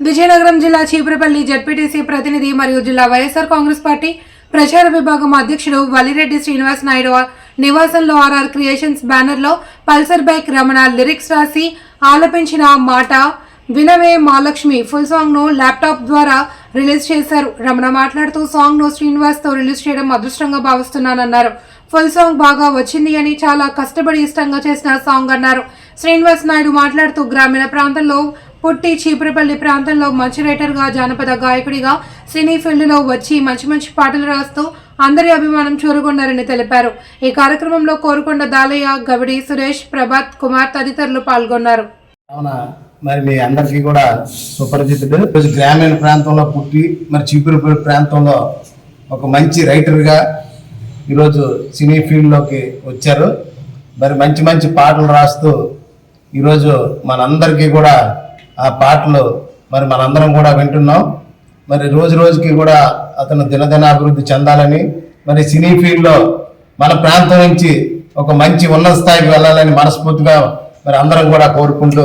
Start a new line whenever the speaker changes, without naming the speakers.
విజయనగరం జిల్లా చీపురపల్లి జడ్పీటీసీ ప్రతినిధి మరియు జిల్లా వైఎస్ఆర్ కాంగ్రెస్ పార్టీ ప్రచార విభాగం అధ్యక్షుడు వలిరెడ్డి శ్రీనివాస్ నాయుడు నివాసంలో ఆర్ఆర్ క్రియేషన్స్ బ్యానర్లో పల్సర్ బైక్ రమణ లిరిక్స్ రాసి ఆలపించిన మాట వినవే మహాలక్ష్మి ఫుల్ సాంగ్ను ల్యాప్టాప్ ద్వారా రిలీజ్ చేశారు. రమణ మాట్లాడుతూ సాంగ్ను శ్రీనివాస్తో రిలీజ్ చేయడం అదృష్టంగా భావిస్తున్నానన్నారు. ఫుల్ సాంగ్ బాగా వచ్చింది అని చాలా కష్టపడి ఇష్టంగా చేసిన సాంగ్ అన్నారు. శ్రీనివాస్ నాయుడు మాట్లాడుతూ గ్రామీణ ప్రాంతంలో పుట్టి చీపురపల్లి ప్రాంతంలో మంచి రైటర్గా జానపద గాయకుడిగా సినీ ఫీల్డ్లో వచ్చి మంచి మంచి పాటలు రాస్తూ అందరి అభిమానం చూరగొన్నారని తెలిపారు. ఈ కార్యక్రమంలో కోరుకొండ దాలయ్య గవిడి సురేష్ ప్రభాత్ కుమార్ తదితరులు పాల్గొన్నారు.
అవునా? మరి మీ అందరికీ కూడా సుపరిచితుడు గ్రామీణ ప్రాంతంలో పుట్టి మరి చీపురుపల్లి ప్రాంతంలో ఒక మంచి రైటర్గా ఈరోజు సినీ ఫీల్డ్లోకి వచ్చారు. మరి మంచి మంచి పాటలు రాస్తూ ఈరోజు మనందరికీ కూడా ఆ పాటలు మరి మనందరం కూడా వింటున్నాం. మరి రోజు రోజుకి కూడా అతను దినదిన అభివృద్ధి చెందాలని మరి సినీ ఫీల్డ్లో మన ప్రాంతం నుంచి ఒక మంచి ఉన్నత స్థాయికి వెళ్ళాలని మనస్ఫూర్తిగా మరి అందరం కూడా కోరుకుంటూ